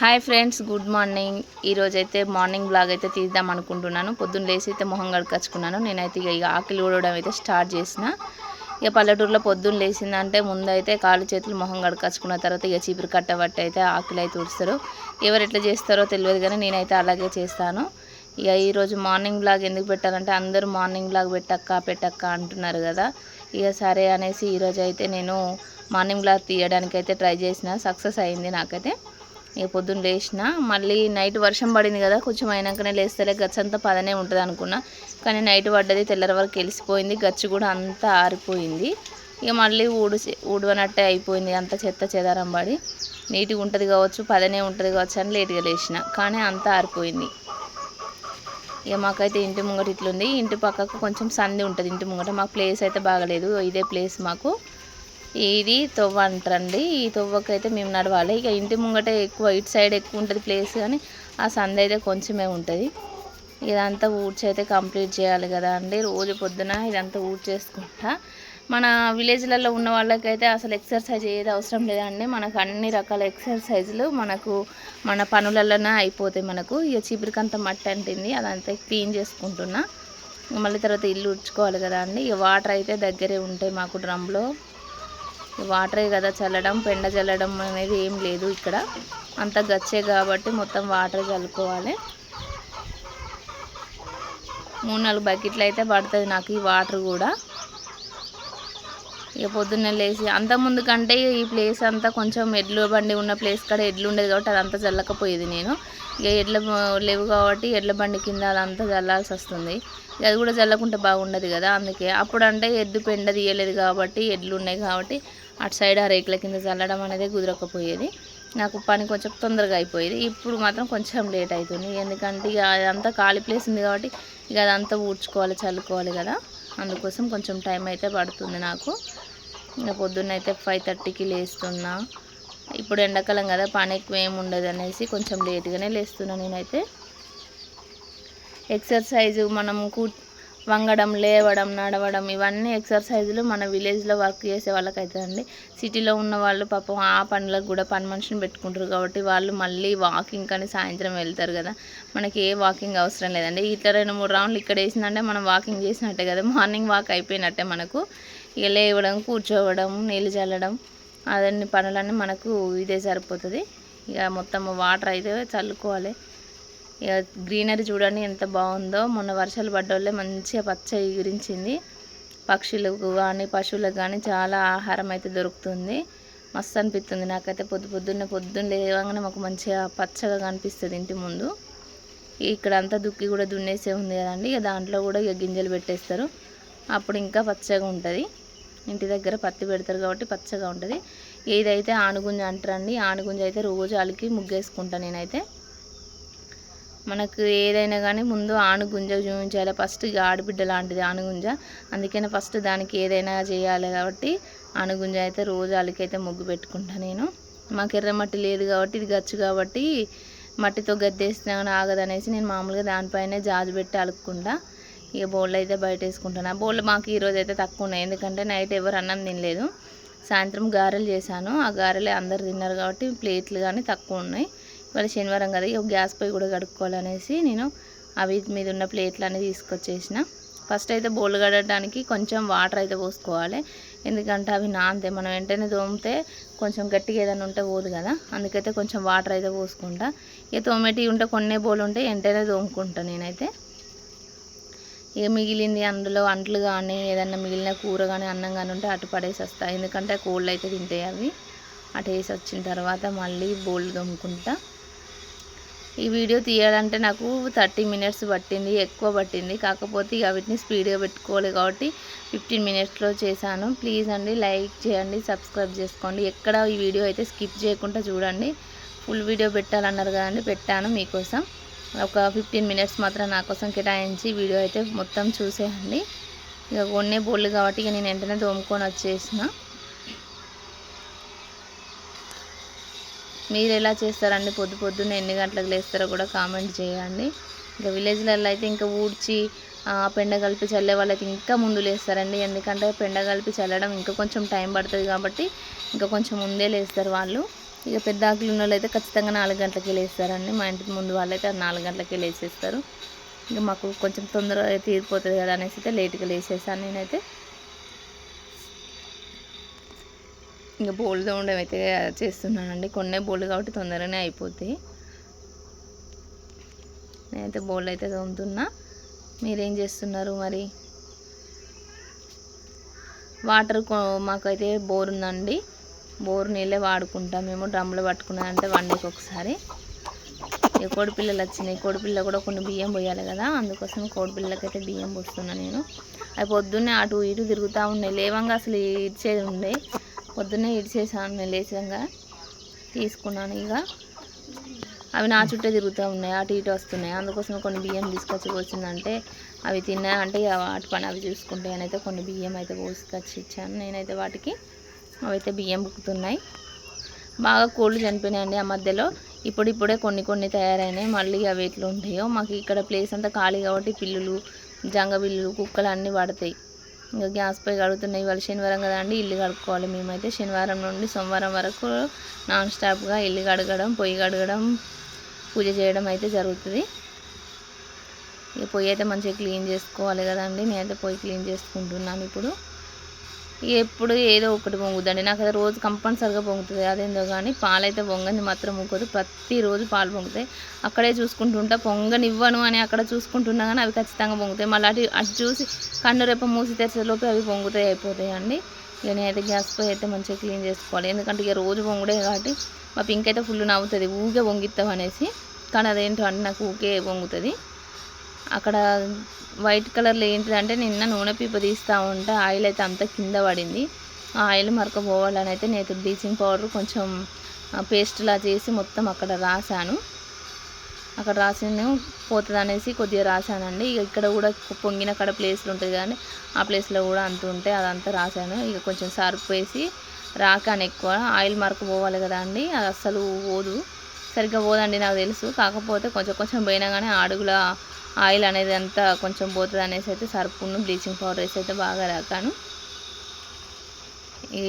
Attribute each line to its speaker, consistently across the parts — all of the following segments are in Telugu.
Speaker 1: Hi friends good morning. ఈరోజైతే మార్నింగ్ బ్లాగ్ అయితే తీద్దాం అనుకుంటున్నాను. పొద్దున్న లేసి అయితే మొహం గడకచ్చుకున్నాను నేనైతే ఇక ఇక ఆకలి ఊడడం అయితే స్టార్ట్ చేసిన. ఇక పల్లెటూరులో పొద్దున్న లేచిందంటే ముందైతే కాలు కాళ్ళు చేతులు మొహం గడకచ్చుకున్న తర్వాత ఇక చీపురు కట్టబట్టి అయితే ఆకలి అయితే ఊడుస్తారు. ఎవరు ఎట్లా చేస్తారో తెలియదు కానీ నేనైతే అలాగే చేస్తాను. ఇక ఈరోజు మార్నింగ్ బ్లాగ్ ఎందుకు పెట్టాలంటే అందరూ మార్నింగ్ బ్లాగ్ పెట్టక్క పెట్టక్క అంటున్నారు కదా. ఇక సరే అనేసి ఈరోజు అయితే నేను మార్నింగ్ బ్లాగ్ తీయడానికి అయితే ట్రై చేసిన. సక్సెస్ అయింది నాకైతే. ఇక పొద్దున్న లేచిన మళ్ళీ నైట్ వర్షం పడింది కదా కొంచెం అయినాకనే లేస్తలే గచ్చు అంతా పదనే ఉంటుంది అనుకున్నా. కానీ నైట్ పడ్డది తెల్లర వరకు వెలిసిపోయింది గచ్చు కూడా అంతా ఆరిపోయింది. ఇక మళ్ళీ ఊడు ఊడవనట్టే అయిపోయింది అంత చెత్త చెదారం పడి. నీట్గా ఉంటుంది కావచ్చు పదనే ఉంటుంది కావచ్చు అని లేట్గా లేచిన కానీ అంతా ఆరిపోయింది. ఇక మాకైతే ఇంటి ముంగట ఇట్లుంది ఇంటి పక్కకు కొంచెం సంది ఉంటుంది ఇంటి ముంగట మాకు ప్లేస్ అయితే బాగలేదు ఇదే ప్లేస్ మాకు. ఇది తొవ్వ అంటారండి. ఈ తొవ్వకైతే మేము నడవాలి. ఇక ఇంటి ముంగట ఎక్కువ ఇటు సైడ్ ఎక్కువ ఉంటుంది ప్లేస్ కానీ ఆ సంద అయితే కొంచెమే ఉంటుంది. ఇదంతా ఊడ్చి అయితే కంప్లీట్ చేయాలి కదా అండి. రోజు పొద్దున ఇదంతా ఊడ్చేసుకుంటా. మన విలేజ్లలో ఉన్న వాళ్ళకైతే అసలు ఎక్సర్సైజ్ ఏది అవసరం లేదండి. మనకు అన్ని రకాల ఎక్సర్సైజులు మనకు మన పనులలోనే అయిపోతాయి మనకు. ఇక చీపురికంత మట్టి అంటింది. అదంతా క్లీన్ చేసుకుంటున్నా. మళ్ళీ తర్వాత ఇల్లు ఉడ్చుకోవాలి కదా అండి. ఇక వాటర్ అయితే దగ్గరే ఉంటాయి మాకు డ్రమ్లో. వాటరే కదా చల్లడం పెండ చల్లడం అనేది ఏం లేదు ఇక్కడ. అంత గచ్చే కాబట్టి మొత్తం వాటర్ చల్లుకోవాలి. మూడు నాలుగు బకెట్లు అయితే పడుతుంది నాకు ఈ వాటర్ కూడా. ఇక పొద్దున్నే లేచి అంత ముందు కంటే ఈ ప్లేస్ అంతా కొంచెం ఎడ్లు బండి ఉన్న ప్లేస్ కాడ ఎడ్లు ఉండేది కాబట్టి అదంతా చల్లకపోయేది నేను. ఇక ఎడ్ల లేవు కాబట్టి ఎడ్ల బండి కింద అదంతా చల్లాల్సి వస్తుంది. అది కూడా చల్లకుంటే బాగుండదు కదా అందుకే. అప్పుడు అంటే ఎద్దు పెండ తీయలేదు కాబట్టి ఎడ్లు ఉన్నాయి కాబట్టి అటు సైడ్ ఆ రేకుల కింద చల్లడం అనేది కుదరకపోయేది. నాకు పని కొంచెం తొందరగా అయిపోయేది. ఇప్పుడు మాత్రం కొంచెం లేట్ అవుతుంది ఎందుకంటే ఇక అదంతా ఖాళీ ప్లేస్ ఉంది కాబట్టి ఇక అదంతా ఊడ్చుకోవాలి చల్లుకోవాలి కదా. అందుకోసం కొంచెం టైం అయితే పడుతుంది నాకు. ఇంకా పొద్దున్న అయితే ఫైవ్ థర్టీకి లేస్తున్నా. ఇప్పుడు ఎండాకాలం కదా పని ఎక్కువ ఏమి ఉండదు అనేసి కొంచెం లేట్గానే లేస్తున్నా నేనైతే. ఎక్సర్సైజు మనం కూ వంగడం లేవడం నడవడం ఇవన్నీ ఎక్సర్సైజులు మన విలేజ్లో వర్క్ చేసే వాళ్ళకి అవుతుందండి సిటీలో ఉన్న వాళ్ళు పాపం ఆ పనులకు కూడా పని మనిషిని పెట్టుకుంటారు కాబట్టి వాళ్ళు మళ్ళీ వాకింగ్ కానీ సాయంత్రం వెళ్తారు కదా. మనకి ఏ వాకింగ్ అవసరం లేదండి. ఇట్లా రెండు మూడు రౌండ్లు ఇక్కడ వేసిందంటే మనం వాకింగ్ చేసినట్టే కదా. మార్నింగ్ వాక్ అయిపోయినట్టే మనకు. ఇక లేవడం కూర్చోవడం నీళ్ళు చల్లడం అదన్ని పనులన్నీ మనకు ఇదే సరిపోతుంది. ఇక మొత్తం వాటర్ అయితే చల్లుకోవాలి. ఇక గ్రీనరీ చూడండి ఎంత బాగుందో. మొన్న వర్షాలు పడ్డోళ్ళే మంచిగా పచ్చ ఎగిరించింది పక్షులకు కానీ పశువులకు కానీ చాలా ఆహారం అయితే దొరుకుతుంది. మస్తు అనిపిస్తుంది. నాకైతే పొద్దు పొద్దున్నే పొద్దున్న లేవగానే మాకు మంచిగా పచ్చగా కనిపిస్తుంది ఇంటి ముందు. ఇక్కడ అంతా దుక్కి కూడా దున్నేసే ఉంది కదండి. ఇక దాంట్లో కూడా ఇక గింజలు పెట్టేస్తారు. అప్పుడు ఇంకా పచ్చగా ఉంటుంది. ఇంటి దగ్గర పత్తి పెడతారు కాబట్టి పచ్చగా ఉంటుంది. ఏదైతే ఆనుగుంజ అంటారండి ఆనుగుంజ అయితే రోజు అలికి ముగ్గేసుకుంటాను నేనైతే. మనకు ఏదైనా కానీ ముందు ఆనుగుంజ చూపించాలి. ఫస్ట్ ఇక ఆడబిడ్డ లాంటిది ఆనుగుంజ. అందుకనే ఫస్ట్ దానికి ఏదైనా చేయాలి కాబట్టి ఆనుగుంజ అయితే రోజు అలికైతే ముగ్గు పెట్టుకుంటాను నేను. మాకు ఎర్రమట్టి లేదు కాబట్టి ఇది గచ్చు కాబట్టి మట్టితో గద్దేసినా కానీ ఆగదనేసి నేను మామూలుగా దానిపైనే జాజు పెట్టి అలుక్కుంటా. ఇక బౌల్ అయితే బయట వేసుకుంటాను ఆ బౌల్ మాకు ఈరోజు అయితే తక్కువ ఉన్నాయి. ఎందుకంటే నైట్ ఎవరు అన్నం తినలేదు. సాయంత్రం గారెలు చేశాను. ఆ గారెలే అందరు తిన్నారు కాబట్టి ప్లేట్లు కానీ తక్కువ ఉన్నాయి. ఇవాళ శనివారం కదా ఇక గ్యాస్ పొయ్యి కూడా కడుక్కోవాలనేసి నేను అవి మీద ఉన్న ప్లేట్లు అన్నీ తీసుకొచ్చేసిన. ఫస్ట్ అయితే బౌల్ కడగడానికి కొంచెం వాటర్ అయితే పోసుకోవాలి. ఎందుకంటే అవి నాంతే. మనం వెంటనే తోమితే కొంచెం గట్టిగా ఏదైనా ఉంటే పోదు కదా. అందుకైతే కొంచెం వాటర్ అయితే పోసుకుంటా. ఇక తోమేటివి ఉంటే కొన్నే బోలు ఉంటే వెంటనే తోముకుంటా నేనైతే. ఇక మిగిలింది అందులో అంట్లు కానీ ఏదన్నా మిగిలిన కూర కానీ అన్నం కానీ ఉంటే అటు పడేసి వస్తాయి ఎందుకంటే కోళ్ళు అయితే తింటాయి అవి. అటు వేసి వచ్చిన తర్వాత మళ్ళీ బోల్డ్ దొమ్ముకుంటా ఈ వీడియో తీయాలంటే నాకు థర్టీ మినిట్స్ పట్టింది ఎక్కువ పట్టింది. కాకపోతే ఇక వీటిని స్పీడ్గా పెట్టుకోవాలి కాబట్టి ఫిఫ్టీన్ మినిట్స్లో చేశాను. ప్లీజ్ అండి లైక్ చేయండి సబ్స్క్రైబ్ చేసుకోండి. ఎక్కడ ఈ వీడియో అయితే స్కిప్ చేయకుండా చూడండి. ఫుల్ వీడియో పెట్టాలన్నారు కదండి పెట్టాను మీకోసం. ఒక ఫిఫ్టీన్ మినిట్స్ మాత్రం నా కోసం కేటాయించి వీడియో అయితే మొత్తం చూసేయండి. ఇక కొన్నే బోళ్ళు కాబట్టి ఇక నేను వెంటనే తోముకొని వచ్చేసిన. మీరు ఎలా చేస్తారండి? పొద్దు పొద్దున్న ఎన్ని గంటలకు లేస్తారో కూడా కామెంట్ చేయండి. ఇంకా విలేజ్లలో అయితే ఇంకా ఊడ్చి పెండ కలిపి చల్లే వాళ్ళైతే ఇంకా ముందు లేస్తారండి. ఎందుకంటే పెండ కలిపి చల్లడం ఇంకా కొంచెం టైం పడుతుంది కాబట్టి ఇంకా కొంచెం ముందే లేస్తారు వాళ్ళు. ఇక పెద్ద ఆకులు ఉన్న వాళ్ళు అయితే ఖచ్చితంగా నాలుగు గంటలకి లేస్తారండి. మా ఇంటి ముందు వాళ్ళైతే నాలుగు గంటలకి లేచేస్తారు ఇంకా మాకు కొంచెం తొందరగా తీరిపోతుంది కదా అనేసి అయితే లేట్గా లేచేసాను నేనైతే. ఇంకా బోల్డ్ తోమడం అయితే చేస్తున్నానండి. కొన్నే బోల్డ్ కాబట్టి తొందరగానే అయిపోతాయి. నేనైతే బోల్డ్ అయితే తోముతున్నా. మీరేం చేస్తున్నారు మరి? వాటర్ మాకైతే బోర్ ఉందండి. బోరు నీళ్ళే వాడుకుంటాం. మేము డ్రమ్లో పట్టుకున్నానంటే వన్ డేకి ఒకసారి. కోడిపిల్లలు వచ్చినాయి. కోడిపిల్ల కూడా కొన్ని బియ్యం పోయాలి కదా. అందుకోసం కోడిపిల్లకైతే బియ్యం పోస్తున్నా నేను. అవి పొద్దున్నే అటు ఇటు తిరుగుతూ ఉన్నాయి. లేవంగా అసలు ఇడిచేది ఉండే. పొద్దున్నే ఇడిచేసాను నేను లేచంగా తీసుకున్నాను ఇక. అవి నా చుట్టే తిరుగుతూ ఉన్నాయి. అటు ఇటు వస్తున్నాయి. అందుకోసం కొన్ని బియ్యం తీసుకొచ్చి పోసిందంటే అవి తిన్నా అంటే వాటి పని అవి చూసుకుంటే అయితే కొన్ని బియ్యం అయితే పోసుకొచ్చి ఇచ్చాను. నేనైతే వాటికి అవైతే బియ్యం బుక్కుతున్నాయి బాగా కోళ్ళు చనిపోయినాయండి ఆ మధ్యలో. ఇప్పుడు ఇప్పుడే కొన్ని కొన్ని తయారైనాయి. మళ్ళీ అవి ఎట్లా ఉంటాయో మాకు ఇక్కడ ప్లేస్ అంతా ఖాళీ కాబట్టి పిల్లులు జంగబిల్లులు కుక్కలు అన్నీ పడతాయి. ఇంకా గ్యాస్ పై కడుగుతున్నాయి. ఇవాళ శనివారం కదా అండి ఇల్లు కడుక్కోవాలి. మేమైతే శనివారం నుండి సోమవారం వరకు నాన్ స్టాప్గా ఇల్లు కడగడం పొయ్యి కడగడం పూజ చేయడం అయితే జరుగుతుంది. ఇక పొయ్యి అయితే మంచిగా క్లీన్ చేసుకోవాలి కదండి నేనైతే పొయ్యి క్లీన్ చేసుకుంటున్నాను ఇప్పుడు. ఎప్పుడు ఏదో ఒకటి పొంగుద్దండి. నాకు అది రోజు కంపల్సరిగా పొంగుతుంది. అదేందో కానీ పాలైతే పొంగని మాత్రం పొంగదు. ప్రతిరోజు పాలు పొంగుతాయి. అక్కడే చూసుకుంటుంటా. పొంగనివ్వను అని అక్కడ చూసుకుంటున్నా కానీ అవి ఖచ్చితంగా పొంగుతాయి. మళ్ళీ అటు అటు చూసి కన్ను రేప మూసి తెరిచేలోపు అవి పొంగుతాయి అయిపోతాయి అండి. ఇక నేనైతే గ్యాస్ పొయ్యి అయితే మంచిగా క్లీన్ చేసుకోవాలి. ఎందుకంటే ఇక రోజు పొంగుడే కాబట్టి మా పింక్ అయితే ఫుల్ నవ్వుతుంది. ఊగే పొంగిస్తాం అనేసి. కానీ అదేంటో అంటే నాకు ఊకే పొంగుతుంది. అక్కడ వైట్ కలర్లో ఏంటిదంటే నిన్న నూనె పీప తీస్తూ ఉంటే ఆయిల్ అయితే అంతా కింద పడింది. ఆ ఆయిల్ మరకపోవాలని అయితే నేను బ్లీచింగ్ పౌడర్ కొంచెం పేస్ట్లా చేసి మొత్తం అక్కడ రాశాను. అక్కడ రాసిన పోతుంది అనేసి కొద్దిగా రాశానండి. ఇక ఇక్కడ కూడా పొంగిన అక్కడ ప్లేస్లు ఉంటుంది కానీ ఆ ప్లేస్లో కూడా అంత ఉంటే అదంతా రాశాను. ఇక కొంచెం సర్ఫ్ వేసి రాకాను ఎక్కువ. ఆయిల్ మరక పోవాలి కదా అండి అది అస్సలు పోదు. సరిగ్గా పోదండి నాకు తెలుసు. కాకపోతే కొంచెం కొంచెం పోయినా కానీ అడుగుల ఆయిల్ అనేది అంతా కొంచెం పోతుంది అనేసి అయితే సర్పును బ్లీచింగ్ పౌడర్ వేసి అయితే బాగా రాకాను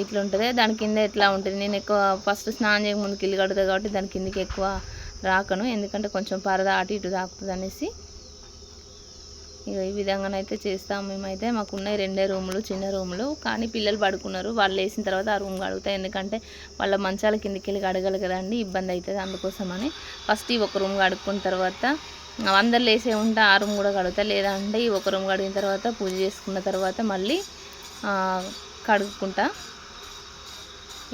Speaker 1: ఇట్లా ఉంటుంది. దాని కింద ఎట్లా ఉంటుంది? నేను ఎక్కువ ఫస్ట్ స్నానం చేయక ముందుకు ఇల్లు కడుతుంది కాబట్టి దాని కిందకి ఎక్కువ రాకను. ఎందుకంటే కొంచెం పరద అటు ఇటు తాకుతుంది అనేసి. ఇక ఈ విధంగానైతే చేస్తాం మేమైతే. మాకు ఉన్నాయి రెండే రూములు చిన్న రూములు. కానీ పిల్లలు పడుకున్నారు. వాళ్ళు వేసిన తర్వాత ఆ రూమ్ కడుగుతాయి. ఎందుకంటే వాళ్ళ మంచాల కిందకి వెళ్ళి కడగలు కదండి ఇబ్బంది అవుతుంది అందుకోసమని. ఫస్ట్ ఈ ఒక రూమ్ కడుక్కున్న తర్వాత అందరు లేసే ఉంటే ఆ రూమ్ కూడా కడుగుతా. లేదంటే ఈ ఒక రూమ్ కడిగిన తర్వాత పూజ చేసుకున్న తర్వాత మళ్ళీ కడుక్కుంటా.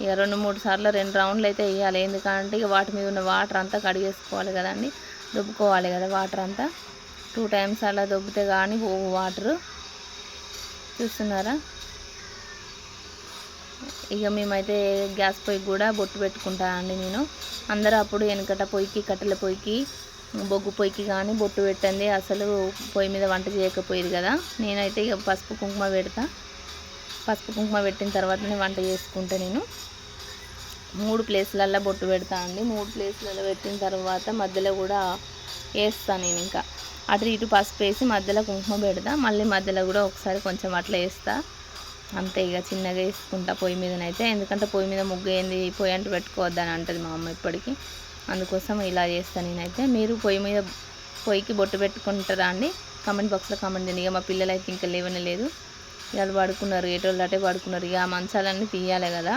Speaker 1: ఇక రెండు మూడు సార్లు రెండు రౌండ్లు అయితే వేయాలి. ఎందుకంటే ఇక వాటి మీద ఉన్న వాటర్ అంతా కడిగేసుకోవాలి కదండి. దుబ్బుకోవాలి కదా వాటర్ అంతా. టూ టైమ్స్ అలా దొబ్బితే కానీ పోవు వాటరు. చూస్తున్నారా? ఇక మేమైతే గ్యాస్ పొయ్యి కూడా బొట్టు పెట్టుకుంటానండి నేను. అందరూ అప్పుడు వెనకట పొయ్యికి కట్టెల పొయ్యికి బొగ్గు పొయ్యికి కానీ బొట్టు పెట్టండి. అసలు పొయ్యి మీద వంట చేయకపోయేది కదా. నేనైతే ఇక పసుపు కుంకుమ పెడతా. పసుపు కుంకుమ పెట్టిన తర్వాతనే వంట చేసుకుంటా నేను. మూడు ప్లేస్లల్లో బొట్టు పెడతా అండి. మూడు ప్లేస్లలో పెట్టిన తర్వాత మధ్యలో కూడా వేస్తాను నేను ఇంకా. అటు ఇటు పసుపు వేసి మధ్యలో కుంకుమ పెడతా. మళ్ళీ మధ్యలో కూడా ఒకసారి కొంచెం అట్లా వేస్తా. అంతే ఇక చిన్నగా వేసుకుంటా పొయ్యి మీదనైతే. ఎందుకంటే పొయ్యి మీద ముగ్గు ఏంది? పొయ్యి అంటూ పెట్టుకోవద్దని అంటుంది మా అమ్మ ఇప్పటికీ. అందుకోసం ఇలా చేస్తాను నేనైతే. మీరు పొయ్యి మీద పొయ్యికి బొట్టు పెట్టుకుంటారా అండి? కామెంట్ బాక్స్లో కామెంట్ చేయండి. ఇక మా పిల్లలు అయితే ఇంకా లేవనే లేదు. ఇవాళ పడుకున్నారు. ఏటోళ్ళు అటే పడుకున్నారు. ఇక ఆ మంచాలన్నీ తీయాలి కదా.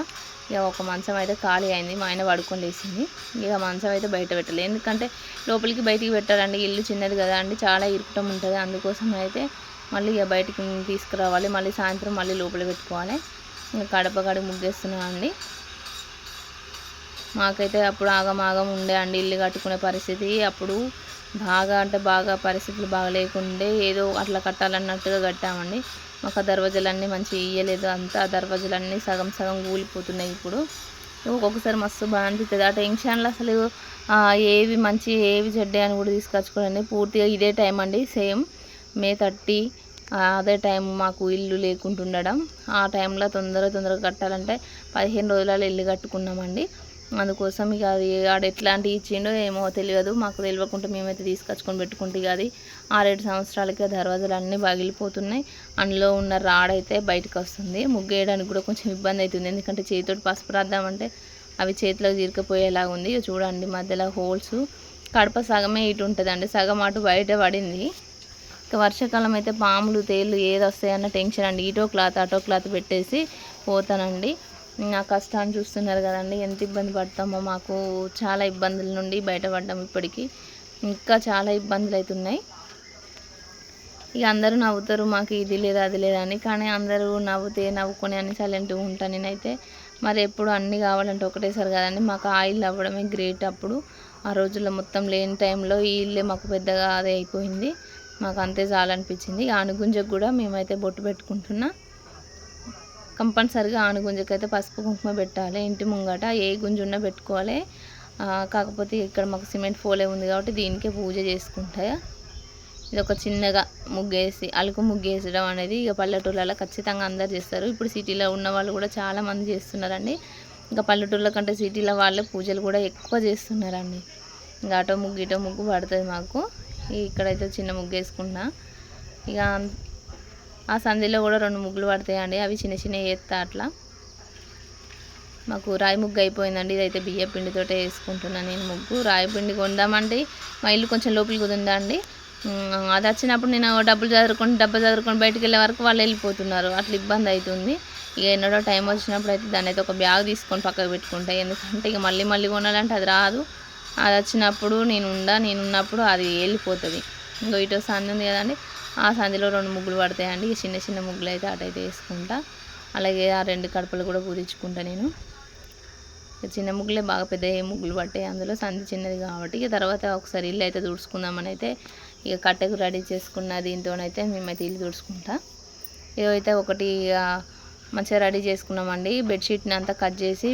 Speaker 1: ఇక ఒక మంచం అయితే ఖాళీ అయింది. మా ఆయన పడుకొని లేచింది. ఇక మంచం అయితే బయట పెట్టాలి. ఎందుకంటే లోపలికి బయటికి పెట్టాలండి ఇల్లు చిన్నది కదా అండి. చాలా ఇరుకటం ఉంటుంది. అందుకోసం అయితే మళ్ళీ ఇక బయటికి తీసుకురావాలి. మళ్ళీ సాయంత్రం మళ్ళీ లోపల పెట్టుకోవాలి. ఇంకా కడప కడిగి ముగ్గేస్తున్నాను అండి. మాకైతే అప్పుడు ఆగం ఆగం ఉండే అండి. ఇల్లు కట్టుకునే పరిస్థితి. అప్పుడు బాగా అంటే బాగా పరిస్థితులు బాగా లేకుండే ఏదో అట్లా కట్టాలన్నట్టుగా కట్టామండి. మాకు ఆ దర్వాజలన్నీ మంచిగా ఇయ్యలేదు. అంతా ఆ దర్వాజలన్నీ సగం సగం కూలిపోతున్నాయి ఇప్పుడు. ఒక్కొక్కసారి మస్తు బాగా అనిపిస్తుంది ఆ టెన్షన్లో అసలు ఏవి మంచి ఏవి చెడ్డే అని కూడా తీసుకొచ్చుకోండి పూర్తిగా ఇదే టైం అండి. సేమ్ మే థర్టీ అదే టైం మాకు ఇల్లు లేకుంటుండడం. ఆ టైంలో తొందర తొందరగా కట్టాలంటే పదిహేను రోజులలో ఇల్లు కట్టుకున్నామండి. అందుకోసం ఇక అది ఆడ ఎట్లాంటివి ఇచ్చిండో ఏమో తెలియదు. మాకు తెలియకుండా మేమైతే తీసుకొచ్చుకొని పెట్టుకుంటే ఇక అది ఆరేడు సంవత్సరాలకి దర్వాజాలు అన్నీ పగిలిపోతున్నాయి. అందులో ఉన్న రాడ్ అయితే బయటకు వస్తుంది. ముగ్గేయడానికి కూడా కొంచెం ఇబ్బంది అవుతుంది. ఎందుకంటే చేతితోటి పసుపు రాద్దామంటే అవి చేతిలో తీరికపోయేలా ఉంది. చూడండి మధ్యలో హోల్స్. కడప సగమే ఇటు ఉంటుందండి. సగం అటు బయట పడింది. ఇక వర్షాకాలం అయితే పాములు తేళ్ళు ఏది వస్తాయన్న టెన్షన్ అండి. ఇటో క్లాత్ అటో క్లాత్ పెట్టేసి పోతానండి. నా కష్టాన్ని చూస్తున్నారు కదండి. ఎంత ఇబ్బంది పడతామో మాకు చాలా ఇబ్బందుల నుండి బయటపడ్డాం ఇప్పటికీ. ఇంకా చాలా ఇబ్బందులు అవుతున్నాయి ఇక అందరూ నవ్వుతారు మాకు ఇది లేదు అది లేదని కానీ అందరూ నవ్వుతే నవ్వుకొని అని సైలెంట్గా ఉంటాను నేనైతే. మరి ఎప్పుడు అన్నీ కావాలంటే ఒకటేసారి కదండి. మాకు ఆయిల్ అవ్వడమే గ్రేట్ అప్పుడు. ఆ రోజుల్లో మొత్తం లేని టైంలో ఈ ఇల్లే మాకు పెద్దగా అదే అయిపోయింది. మాకు అంతే చాలనిపించింది. ఆనుగుంజకు కూడా మేమైతే బొట్టు పెట్టుకుంటున్నాం. కంపల్సరిగా ఆనుగుంజకైతే పసుపు కుంకుమ పెట్టాలి ఇంటి ముంగట ఏ గుంజు ఉన్నా పెట్టుకోవాలి. కాకపోతే ఇక్కడ మాకు సిమెంట్ ఫోలే ఉంది కాబట్టి దీనికే పూజ చేసుకుంటాయి ఇది ఒక చిన్నగా ముగ్గేసి అలుకు ముగ్గేసడం అనేది ఇక పల్లెటూళ్ళలో ఖచ్చితంగా అందరు చేస్తారు. ఇప్పుడు సిటీలో ఉన్న వాళ్ళు కూడా చాలామంది చేస్తున్నారండి. ఇంకా పల్లెటూళ్ళ కంటే సిటీలో వాళ్ళే పూజలు కూడా ఎక్కువ చేస్తున్నారండి. ఇంకా అటో ముగ్గు ఇటో ముగ్గు పడుతుంది మాకు. ఇక్కడైతే చిన్న ముగ్గు వేసుకున్నా ఇక ఆ సంధిలో కూడా రెండు ముగ్గులు పడతాయండి. అవి చిన్న చిన్న ఎత్తా అట్లా. మాకు రాయి ముగ్గు అయిపోయిందండి. ఇదైతే బియ్య పిండితో వేసుకుంటున్నాను నేను ముగ్గు. రాయి పిండి కొందామంటే మా ఇల్లు కొంచెం లోపలికి ఉందండి అది వచ్చినప్పుడు నేను డబ్బులు చదువుకొని డబ్బు చదువుకొని బయటకు వెళ్ళే వరకు వాళ్ళు వెళ్ళిపోతున్నారు. అట్లా ఇబ్బంది అవుతుంది. ఇక ఎన్నడో టైం వచ్చినప్పుడు అయితే దాన్ని అయితే ఒక బ్యాగ్ తీసుకొని పక్కకు పెట్టుకుంటాయి ఎందుకంటే ఇక మళ్ళీ మళ్ళీ కొనాలంటే అది రాదు. అది వచ్చినప్పుడు నేను ఉండా నేను ఉన్నప్పుడు అది వెళ్ళిపోతుంది. ఇంకో ఇటు సంది ఉంది కదండి. ఆ సంధిలో రెండు ముగ్గులు పడతాయండి. చిన్న చిన్న ముగ్గులు అయితే అటైతే వేసుకుంటా. అలాగే ఆ రెండు కడపలు కూడా పూరించుకుంటా నేను. చిన్న ముగ్గులే బాగా పెద్ద ముగ్గులు పట్టాయి అందులో. సంధి చిన్నది కాబట్టి ఇక తర్వాత ఒకసారి ఇల్లు అయితే తుడుచుకుందామని అయితే ఇక కట్టెకు రెడీ చేసుకున్న దీంతోనైతే మేమైతే ఇల్లు తుడుచుకుంటా. ఇదైతే ఒకటి మంచిగా రెడీ చేసుకున్నామండి. బెడ్షీట్ని అంతా కట్ చేసి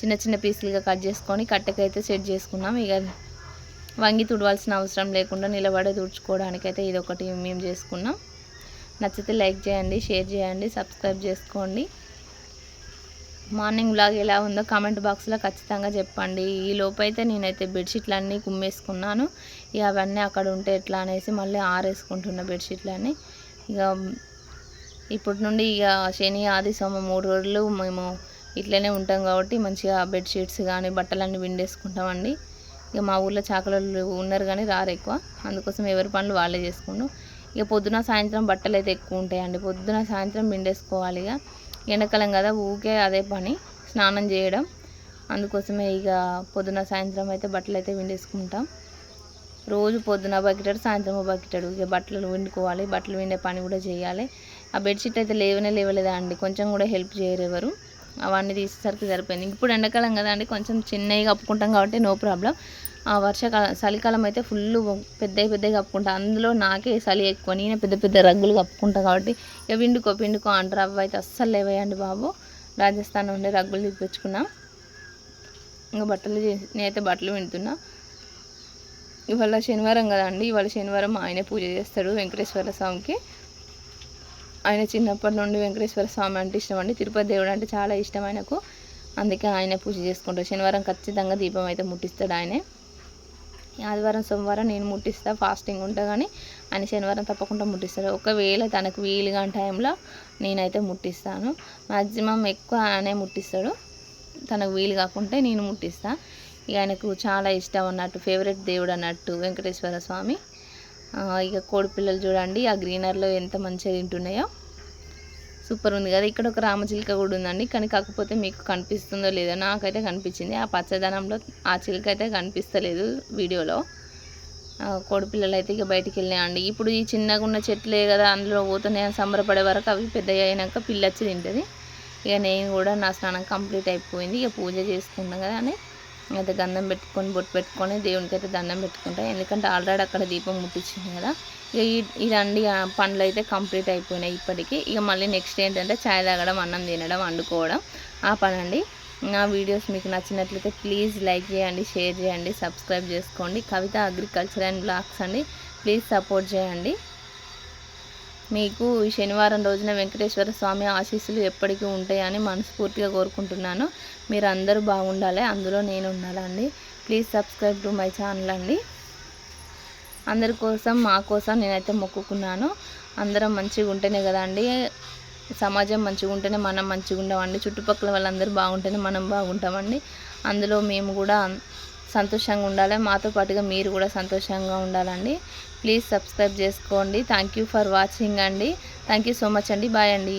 Speaker 1: చిన్న చిన్న పీసులుగా కట్ చేసుకొని కట్టెకైతే సెట్ చేసుకున్నాం. ఇక వంగి తుడవాల్సిన అవసరం లేకుండా నిలబడే తుడుచుకోవడానికి అయితే ఇది ఒకటి మేము చేసుకున్నాం. నచ్చితే లైక్ చేయండి షేర్ చేయండి సబ్స్క్రైబ్ చేసుకోండి. మార్నింగ్ బ్లాగ్ ఎలా ఉందో కామెంట్ బాక్స్లో ఖచ్చితంగా చెప్పండి. ఈ లోపైతే నేనైతే బెడ్షీట్లన్నీ కుమ్మేసుకున్నాను. ఇక అవన్నీ అక్కడ ఉంటే ఎట్లా అనేసి మళ్ళీ ఆరేసుకుంటున్న బెడ్షీట్లన్నీ. ఇక ఇప్పటి నుండి ఇక శని ఆది సోమ మూడు రోజులు మేము ఇట్లనే ఉంటాం కాబట్టి మంచిగా బెడ్షీట్స్ కానీ బట్టలన్నీ విండేసుకుంటామండి. ఇక మా ఊళ్ళో చాకలు ఉన్నారు కానీ రారు ఎక్కువ. అందుకోసం ఎవరి పనులు వాళ్ళే చేసుకుంటాం. ఇక పొద్దున సాయంత్రం బట్టలు అయితే ఎక్కువ ఉంటాయండి. పొద్దున సాయంత్రం విండేసుకోవాలి ఇక. ఎండాకాలం కదా ఊకే అదే పని స్నానం చేయడం. అందుకోసమే ఇక పొద్దున సాయంత్రం అయితే బట్టలు అయితే విండేసుకుంటాం రోజు పొద్దున బకెటాడు సాయంత్రం బకెటాడు ఇక బట్టలు విండుకోవాలి బట్టలు విండే పని కూడా చేయాలి. ఆ బెడ్షీట్ అయితే లేవనే లేవలేదా అండి? కొంచెం కూడా హెల్ప్ చేయరు ఎవరు. అవన్నీ తీసేసరికి సరిపోయింది. ఇప్పుడు ఎండాకాలం కదా అండి కొంచెం చిన్నవి కప్పుకుంటాం కాబట్టి నో ప్రాబ్లం ఆ వర్షాకాలం చలికాలం అయితే ఫుల్ పెద్దవి పెద్దవి కప్పుకుంటా. అందులో నాకే చలి ఎక్కువ నేను పెద్ద పెద్ద రగ్గులు కప్పుకుంటా కాబట్టి ఇక విండుకో పిండుకో అంటారు. అవి అయితే అస్సలు లేవేయండి బాబు. రాజస్థాన్ నుండి రగ్గులు తెప్పించుకున్నా. ఇంకా బట్టలు నేనైతే బట్టలు వింటున్నా ఇవాళ శనివారం కదండి ఇవాళ శనివారం ఆయనే పూజ చేస్తాడు వెంకటేశ్వర స్వామికి. ఆయన చిన్నప్పటి నుండి వెంకటేశ్వర స్వామి అంటే ఇష్టం అండి తిరుపతి దేవుడు అంటే చాలా ఇష్టం ఆయనకు. అందుకే ఆయన పూజ చేసుకుంటారు శనివారం ఖచ్చితంగా దీపం అయితే ముట్టిస్తాడు ఆయనే. ఆదివారం సోమవారం నేను ముట్టిస్తా ఫాస్టింగ్ ఉంటా కానీ ఆయన శనివారం తప్పకుండా ముట్టిస్తాడు. ఒకవేళ తనకు వీలుగా టైంలో నేనైతే ముట్టిస్తాను. మ్యాక్సిమం ఎక్కువ ఆయనే ముట్టిస్తాడు. తనకు వీలు కాకుంటే నేను ముట్టిస్తా. ఇక ఆయనకు చాలా ఇష్టం అన్నట్టు ఫేవరెట్ దేవుడు అన్నట్టు వెంకటేశ్వర స్వామి. ఇక కోడిపిల్లలు చూడండి ఆ గ్రీనర్లో ఎంత మంచిగా తింటున్నాయో. సూపర్ ఉంది కదా. ఇక్కడ ఒక రామచిలుక కూడా ఉందండి కానీ కాకపోతే మీకు కనిపిస్తుందో లేదో నాకైతే కనిపించింది. ఆ పచ్చదనంలో ఆ చిలుక అయితే కనిపిస్తలేదు వీడియోలో. కోడిపిల్లలు అయితే ఇక బయటికి వెళ్ళినాయండి. ఇప్పుడు ఈ చిన్నగా ఉన్న చెట్లే కదా అందులో పోతున్నాయి సంబరపడే వరకు అవి పెద్ద అయినాక పిల్లచ్చి తింటుంది. ఇక నేను కూడా నా స్నానం కంప్లీట్ అయిపోయింది. ఇక పూజ చేసుకున్నాం కదా అని అయితే గంధం పెట్టుకొని బొట్టు పెట్టుకొని దేవునికి అయితే దండం పెట్టుకుంటాం. ఎందుకంటే ఆల్రెడీ అక్కడ దీపం ముట్టించింది కదా. ఇక ఇదండి పనులు అయితే కంప్లీట్ అయిపోయినాయి ఇప్పటికీ. ఇక మళ్ళీ నెక్స్ట్ ఏంటంటే ఛాయ్ తాగడం అన్నం తినడం వండుకోవడం. ఆ పని అండి నా వీడియోస్ మీకు నచ్చినట్లయితే ప్లీజ్ లైక్ చేయండి షేర్ చేయండి సబ్స్క్రైబ్ చేసుకోండి. కవిత అగ్రికల్చర్ అండ్ బ్లాగ్స్ అండి. ప్లీజ్ సపోర్ట్ చేయండి. మీకు ఈ శనివారం రోజున వెంకటేశ్వర స్వామి ఆశీస్సులు ఎప్పటికీ ఉంటాయని మనస్ఫూర్తిగా కోరుకుంటున్నాను. మీరు అందరూ బాగుండాలి అందులో నేను ఉండాలండి. Please subscribe to my channel అండి. అందరి కోసం మా కోసం నేనైతే మొక్కుకున్నాను. అందరం మంచిగా ఉంటేనే కదండి. సమాజం మంచిగా ఉంటేనే మనం మంచిగా ఉండమండి. చుట్టుపక్కల వాళ్ళందరూ బాగుంటేనే మనం బాగుంటామండి. అందులో మేము కూడా సంతోషంగా ఉండాలి. మాతో పాటుగా మీరు కూడా సంతోషంగా ఉండాలండి. ప్లీజ్ సబ్స్క్రైబ్ చేసుకోండి. థ్యాంక్ యూ ఫర్ వాచింగ్ అండి. థ్యాంక్ యూ సో మచ్ అండి. బాయ్ అండి.